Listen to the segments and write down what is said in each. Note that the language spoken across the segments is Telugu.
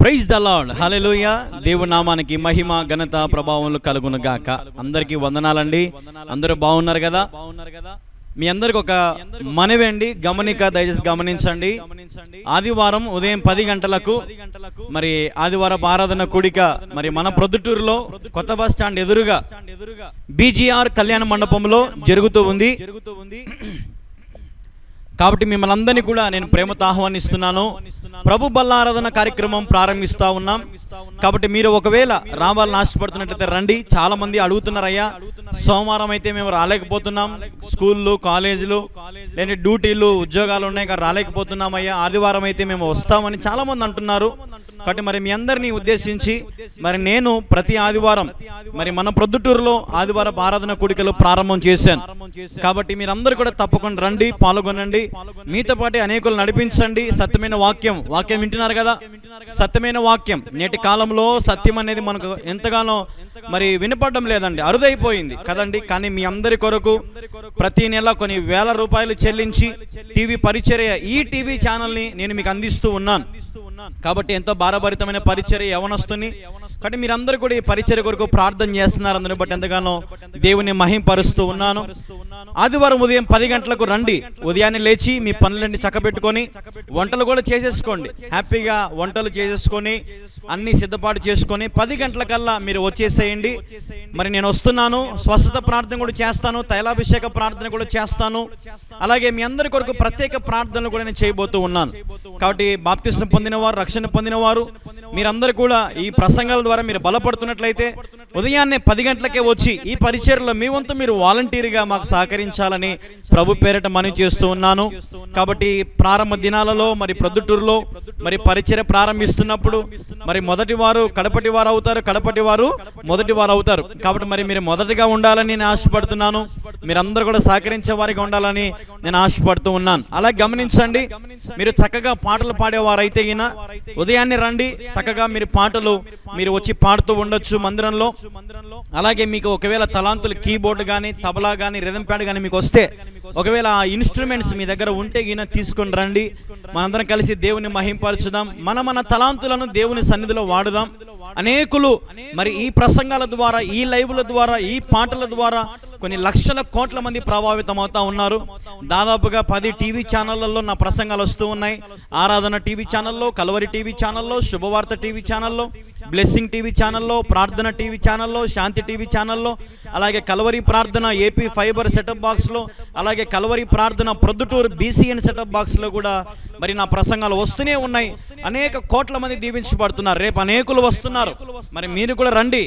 ప్రైజ్ ద లాడ్ హల్లెలూయ దేవు నామానికి మహిమ ఘనత ప్రభావంలో కలుగును గాక. అందరికీ వందనాలండి. అందరూ బాగున్నారు కదా? బాగున్నారు కదా మీ అందరికి ఒక మనవి అండి. గమనిక దయచేసి గమనించండి. ఆదివారం ఉదయం పది గంటలకు మరి ఆదివారం ఆరాధన కూడిక మరి మన ప్రొద్దుటూరులో కొత్త బస్ స్టాండ్ ఎదురుగా బీజీఆర్ కళ్యాణ మండపంలో జరుగుతూ ఉంది జరుగుతూ ఉంది. కాబట్టి మిమ్మల్ని అందరినీ కూడా నేను ప్రేమతో ఆహ్వానిస్తున్నాను. ప్రభు బల్లారాధన కార్యక్రమం ప్రారంభిస్తా ఉన్నాం. కాబట్టి మీరు ఒకవేళ రావాలని ఆశపడుతున్నట్లయితే రండి. చాలా మంది అడుగుతున్నారయ్యా సోమవారం అయితే మేము రాలేకపోతున్నాం. స్కూళ్ళు కాలేజీలు లేని డ్యూటీలు ఉద్యోగాలు ఉన్నాయి కానీ రాలేకపోతున్నాం అయ్యా. ఆదివారం అయితే మేము వస్తామని చాలా మంది అంటున్నారు. కాబట్టి మరి మీ అందరినీ ఉద్దేశించి మరి నేను ప్రతి ఆదివారం మరి మన ప్రొద్దుటూరులో ఆదివారం ఆరాధన కూడికలు ప్రారంభం చేశాను. కాబట్టి మీరందరూ కూడా తప్పకుండా రండి పాల్గొనండి. మీతో పాటు అనేకులు నడిపించండి. సత్యమైన వాక్యం. వాక్యం వింటున్నారు కదా? సత్యమైన వాక్యం. నేటి కాలంలో సత్యం అనేది మనకు ఎంతగానో మరి వినపడడం లేదండి. అరుదైపోయింది కదండి? కానీ మీ అందరి కొరకు ప్రతి నెల కొన్ని వేల రూపాయలు చెల్లించి టీవీ పరిచర్య ఈ టీవీ ఛానల్ని నేను మీకు అందిస్తూ ఉన్నాను. కాబట్టి ఎంతో భారభరితమైన పరిచర్య యవనొస్తుంది కాబట్టి మీరందరూ కూడా ఈ పరిచర్య కొరకు ప్రార్థన చేస్తున్నారు అందుని బట్టి ఎంతగానో దేవుని మహింపరుస్తూ ఉన్నాను. ఆదివారం ఉదయం పది గంటలకు రండి. ఉదయాన్నే లేచి మీ పనులన్నీ చక్కబెట్టుకొని వంటలు కూడా చేసేసుకోండి. హ్యాపీగా వంటలు చేసేసుకొని అన్ని సిద్ధపాటు చేసుకొని పది గంటలకల్లా మీరు వచ్చేసేయండి. మరి నేను వస్తున్నాను. స్వస్థత ప్రార్థన కూడా చేస్తాను. తైలాభిషేక ప్రార్థన కూడా చేస్తాను. అలాగే మీ అందరి కొరకు ప్రత్యేక ప్రార్థనలు కూడా నేను చేయబోతూ ఉన్నాను. కాబట్టి బాప్టిజం పొందినవారు రక్షణ పొందినవారు. మీరందరూ కూడా ఈ ప్రసంగాల ద్వారా మీరు బలపడుతున్నట్లయితే ఉదయాన్నే పది గంటలకే వచ్చి ఈ పరిచయలో మీ వంతు మీరు వాలంటీర్గా మాకు సహకరించాలని ప్రభు పేరిట మనవి చేస్తూ ఉన్నాను. కాబట్టి ప్రారంభ దినాలలో మరి ప్రొద్దుటూరులో మరి పరిచయ ప్రారంభిస్తున్నప్పుడు మరి మొదటి వారు కడపటి వారు అవుతారు కడపటి వారు మొదటి వారు అవుతారు. కాబట్టి మరి మీరు మొదటిగా ఉండాలని నేను ఆశపడుతున్నాను. మీరందరూ కూడా సహకరించే వారిగా ఉండాలని నేను ఆశపడుతూ ఉన్నాను. అలా గమనించండి మీరు చక్కగా పాటలు పాడేవారైతే గిన ఉదయాన్నే రండి చక్కగా మీరు పాటలు మీరు వచ్చి పాడుతూ ఉండొచ్చు మందిరంలో. అలాగే మీకు ఒకవేళ తలాంతులు కీబోర్డ్ కానీ తబలా కానీ రిథం ప్యాడ్ కానీ మీకు వస్తే ఒకవేళ ఆ ఇన్స్ట్రుమెంట్స్ మీ దగ్గర ఉంటే గిన తీసుకొని రండి. మనందరం కలిసి దేవుని మహింపరచుదాం. మన మన తలాంతులను దేవుని సన్నిధిలో వాడుదాం. అనేకులు మరి ఈ ప్రసంగాల ద్వారా ఈ లైవ్ల ద్వారా ఈ పాటల ద్వారా కొన్ని లక్షల కోట్ల మంది ప్రభావితం అవుతా ఉన్నారు. దాదాపుగా పది టీవీ ఛానళ్ళలో నా ప్రసంగాలు వస్తూ ఉన్నాయి. ఆరాధన టీవీ ఛానల్లో కలవరి టీవీ ఛానల్లో శుభవార్త టీవీ ఛానల్లో బ్లెస్సింగ్ టీవీ ఛానల్లో ప్రార్థన టీవీ ఛానల్లో శాంతి టీవీ ఛానల్లో అలాగే కలవరి ప్రార్థన ఏపీ ఫైబర్ సెటప్ బాక్స్లో అలాగే కలవరి ప్రార్థన ప్రొద్దుటూరు బీసీఎన్ సెటప్ బాక్స్లో కూడా మరి నా ప్రసంగాలు వస్తూనే ఉన్నాయి. అనేక కోట్ల మంది దీవించబడుతున్నారు. రేపు అనేకులు వస్తున్నారు. మరి మీరు కూడా రండి.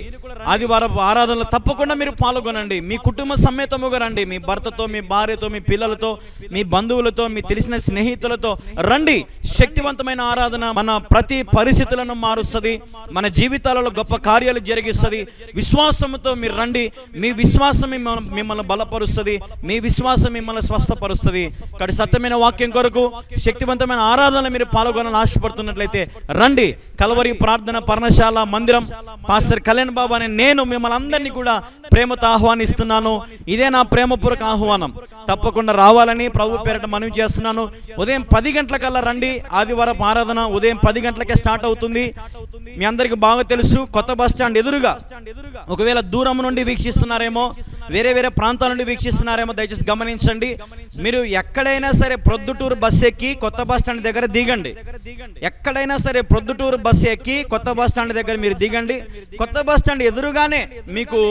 ఆదివారం ఆరాధనలో తప్పకుండా మీరు పాల్గొనండి. మీ కుటుంబ సమేతముగా రండి. మీ భర్తతో మీ భార్యతో మీ పిల్లలతో మీ బంధువులతో మీ తెలిసిన స్నేహితులతో రండి. శక్తివంతమైన ఆరాధన మన ప్రతి పరిస్థితులను మారుస్తుంది. మన జీవితాలలో గొప్ప కార్యాలు జరిగిస్తుంది. విశ్వాసంతో మీరు రండి. మీ విశ్వాసం మిమ్మల్ని మిమ్మల్ని బలపరుస్తుంది. మీ విశ్వాసం మిమ్మల్ని స్వస్థపరుస్తుంది. కాబట్టి సత్యమైన వాక్యం కొరకు శక్తివంతమైన ఆరాధన మీరు పాల్గొనాలని ఆశపడుతున్నట్లయితే రండి. కలవరి ప్రార్థన పర్ణశాల మందిరం పాస్టర్ కళ్యాణ్ బాబు అనే నేను మిమ్మల్ని అందరినీ కూడా ప్రేమతో ఆహ్వానిస్తున్నాను. ఇదే నా ప్రేమపూర్వక ఆహ్వానం. తప్పకుండా రావాలని ప్రభు పేరట మనవి చేస్తున్నాను. ఉదయం పది గంటలకల్లా రండి. ఆదివారం ఆరాధన ఉదయం పది గంటలకే స్టార్ట్ అవుతుంది. మీ అందరికి బాగా తెలుసు. కొత్త బస్ స్టాండ్ ఎదురుగా ఒకవేళ దూరం నుండి వీక్షిస్తున్నారేమో వేరే వేరే ప్రాంతాల నుండి వీక్షిస్తున్నారేమో దయచేసి గమనించండి. మీరు ఎక్కడైనా సరే ప్రొద్దుటూరు బస్ ఎక్కి కొత్త బస్ స్టాండ్ దగ్గర దిగండి. ఎక్కడైనా సరే ప్రొద్దుటూరు బస్ ఎక్కి కొత్త బస్ స్టాండ్ దగ్గర మీరు దిగండి. కొత్త బస్ స్టాండ్ ఎదురుగానే మీకు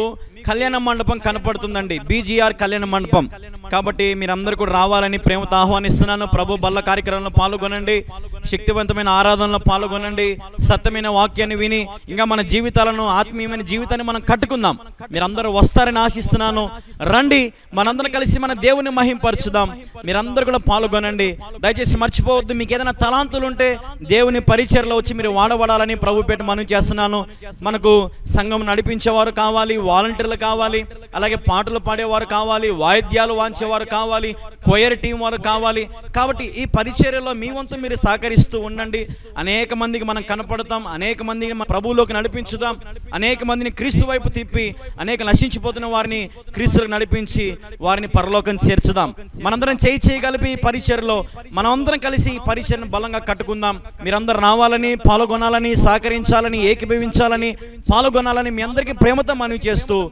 కళ్యాణ మండపం కనపడుతుందండి. బీజీఆర్ కళ్యాణ మండపం. కాబట్టి మీరందరూ కూడా రావాలని ప్రేమతో ఆహ్వానిస్తున్నాను. ప్రభు బల్ల కార్యక్రమంలో పాల్గొనండి. శక్తివంతమైన ఆరాధనలో పాల్గొనండి. సత్యమైన వాక్యాన్ని విని ఇంకా మన జీవితాలను ఆత్మీయమైన జీవితాన్ని మనం కట్టుకుందాం. మీరందరూ వస్తారని ఆశిస్తున్నాను. రండి మనందరం కలిసి మన దేవుని మహింపరచుదాం. మీరందరూ కూడా పాల్గొనండి. దయచేసి మర్చిపోవద్దు. మీకు ఏదైనా తలాంతులు ఉంటే దేవుని పరిచయలో వచ్చి మీరు వాడబడాలని ప్రభు పేట మనం చేస్తున్నాను. మనకు సంఘం నడిపించేవారు కావాలి వాలంటీర్లు వాలంటీర్లు కావాలి అలాగే పాటలు పాడేవారు కావాలి వాయిద్యాలు వాంచేవారు కావాలి కొయర్ టీం వారు కావాలి. కాబట్టి ఈ పరిచర్యలో మీ వంతు మీరు సహకరిస్తూ ఉండండి. అనేక మందికి మనం కనపడతాం అనేక మందిని మన ప్రభువులోకి నడిపించుదాం అనేక మందిని క్రీస్తు వైపు తిప్పి అనేక నశించిపోతున్న వారిని క్రీస్తులకు నడిపించి వారిని పరలోకం చేర్చుదాం. మనందరం చేయి చేయగలిపి ఈ పరిచర్లో మనమందరం కలిసి ఈ పరిచర్ను బలంగా కట్టుకుందాం. మీరందరూ రావాలని పాల్గొనాలని సహకరించాలని ఏకీభవించాలని పాల్గొనాలని మీ అందరికీ ప్రేమతో మనవి చేస్తూ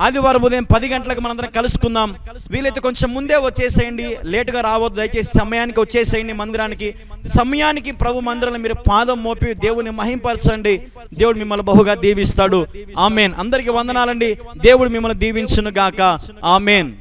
ఆదివారం ఉదయం పది గంటలకు మనందరం కలుసుకుందాం. వీలైతే కొంచెం ముందే వచ్చేసేయండి. లేటుగా రావద్దు. దయచేసి సమయానికి వచ్చేసేయండి మందిరానికి. సమయానికి ప్రభు మందిరంలో మీరు పాదం మోపి దేవుని మహింపరచండి. దేవుడు మిమ్మల్ని బహుగా దీవిస్తాడు. ఆమెన్. అందరికీ వందనాలండి. దేవుడు మిమ్మల్ని దీవించును గాక ఆమెన్.